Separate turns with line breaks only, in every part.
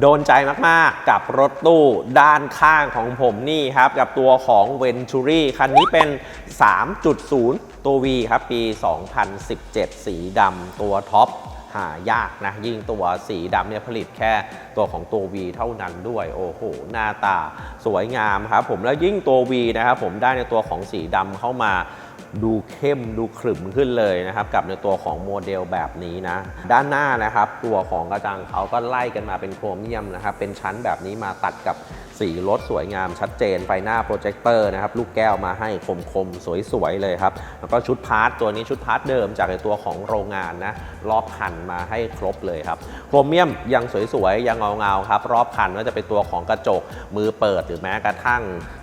โดนใจมากๆ กับรถตู้ด้านข้างของผมนี่ครับ กับตัวของ Venturi คันนี้เป็น 3.0 ตัว V ครับ ปี 2017 สีดำตัวท็อปหายากนะ ยิ่งตัวสีดำเนี่ยผลิตแค่ตัวของตัว V เท่านั้นด้วย โอ้โห หน้าตาสวยงามครับผมแล้วยิ่งตัว V นะครับผมได้ในตัวของสีดำเข้ามา ดูเข้มดูขรึมขึ้นเลยนะครับ กับในตัวของโมเดลแบบนี้นะ ด้านหน้านะครับ ตัวของกระจังเขาก็ไล่กันมาเป็นโครเมียมนะครับ เป็นชั้นแบบนี้มาตัดกับสีรถสวยงามชัดเจนไฟหน้าโปรเจคเตอร์นะครับ ลูกแก้วมาให้คมๆ สวยๆ เลยครับ แล้วก็ชุดพาร์ทตัวนี้ชุดพาร์ทเดิมจากในตัวของโรงงานนะ รอบคันมาให้ครบเลยครับ โครเมียมยังสวยๆ ยังเงาๆ ครับ รอบคันว่าจะเป็นตัวของกระจกมือเปิดหรือแม้กระทั่ง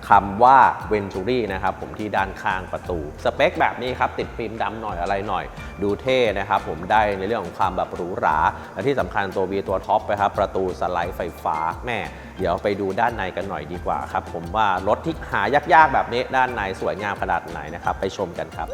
คำว่า Venturi นะครับผมที่ด้านข้างประตู สเปคแบบนี้ครับ ติดฟิล์มดำหน่อยอะไรหน่อย ดูเท่นะครับผมได้ในเรื่องของความแบบหรูหรา และที่สำคัญตัว V ตัวท็อปนะครับประตูสไลด์ไฟฟ้าแม่ เดี๋ยวไปดูด้านในกันหน่อยดีกว่าครับ ผมว่ารถที่หายากๆแบบนี้ด้านในสวยงามขนาดไหนนะครับไปชมกันครับ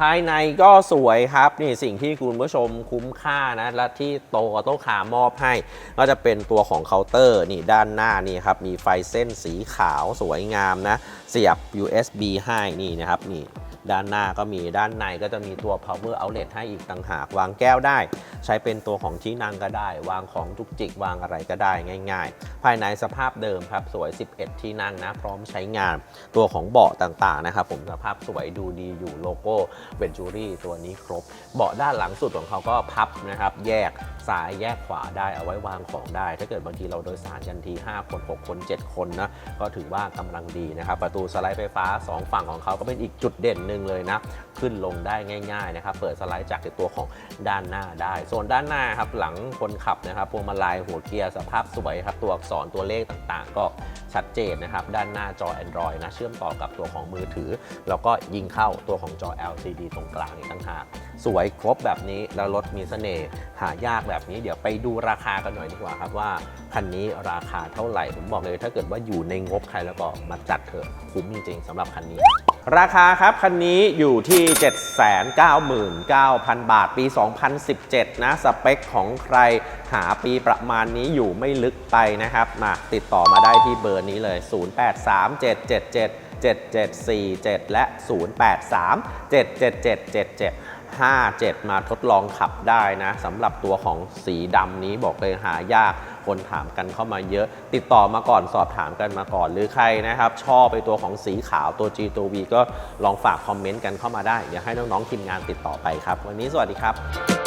ภายในก็สวยครับ นี่สิ่งที่คุณผู้ชมคุ้มค่านะ และที่โตโต้ขามอบให้ ก็จะเป็นตัวของเคาน์เตอร์นี่ด้านหน้านี่ครับ มีไฟเส้นสีขาวสวยงามนะ เสียบ USB ให้นี่นะครับนี่ ด้านหน้าก็มีด้านในก็จะมีตัว power outlet ให้อีกต่างหาก วางแก้วได้ ใช้เป็นตัวของที่นั่งก็ได้ วางของจุกจิกวางอะไรก็ได้ง่าย ๆ ภายในสภาพเดิมครับสวย 11 ที่นั่งนะ พร้อมใช้งานตัวของเบาะต่างๆนะครับผมสภาพสวยดูดีอยู่โลโก้ Venturi ตัวนี้ครบ เบาะด้านหลังสุดของเขาก็พับนะครับแยก ซ้ายแยกขวาได้เอาไว้วางของได้ ถ้าเกิดบางทีเราโดยสารกันที 5 คน 6 คน 7 คนนะก็ถือว่ากำลังดีนะครับ ประตูสไลด์ไฟฟ้า 2 ฝั่งของเขาก็เป็นอีกจุดเด่นหนึ่งเลยนะขึ้นลงได้ง่ายๆนะครับเปิดสไลด์จากตัวของด้านหน้าได้ ส่วนด้านหน้าครับหลังคนขับนะครับพวงมาลัยหัวเกียร์สภาพสวยครับตัวอักษรตัวเลขต่างๆ ก็ชัดเจนนะครับด้านหน้าจอ Android นะเชื่อมต่อกับตัวของมือถือ แล้วก็ยิงเข้าตัวของจอ LCD ตรงกลางอีกต่างหากสวยครบแบบนี้แล้วรถมีเสน่ห์หายากแบบนี้เดี๋ยวไปดูราคากันหน่อยดีกว่าครับว่าคันนี้ราคาเท่าไหร่ ผมบอกเลยถ้าเกิดว่าอยู่ในงบใครแล้วก็มาจัดเถอะคุ้มจริงๆสำหรับคันนี้ ราคาครับ คันนี้อยู่ที่ 799,000 บาทปี 2017 นะ สเปคของใครหาปีประมาณนี้อยู่ไม่ลึกไปนะครับมาติดต่อมาได้ที่เบอร์นี้เลย 083777 7747 และ 0837777777 57 มาทดลองขับได้นะสำหรับตัวของสีดำนี้บอกเลยหายากคนถามกันเข้ามาเยอะ ติดต่อมาก่อนสอบถามกันมาก่อน หรือใครนะครับ ชอบไปตัวของสีขาวตัว G ตัว V ก็ลองฝากคอมเมนต์กันเข้ามาได้ เดี๋ยวให้น้องๆทีมงานติดต่อไปครับ วันนี้สวัสดีครับ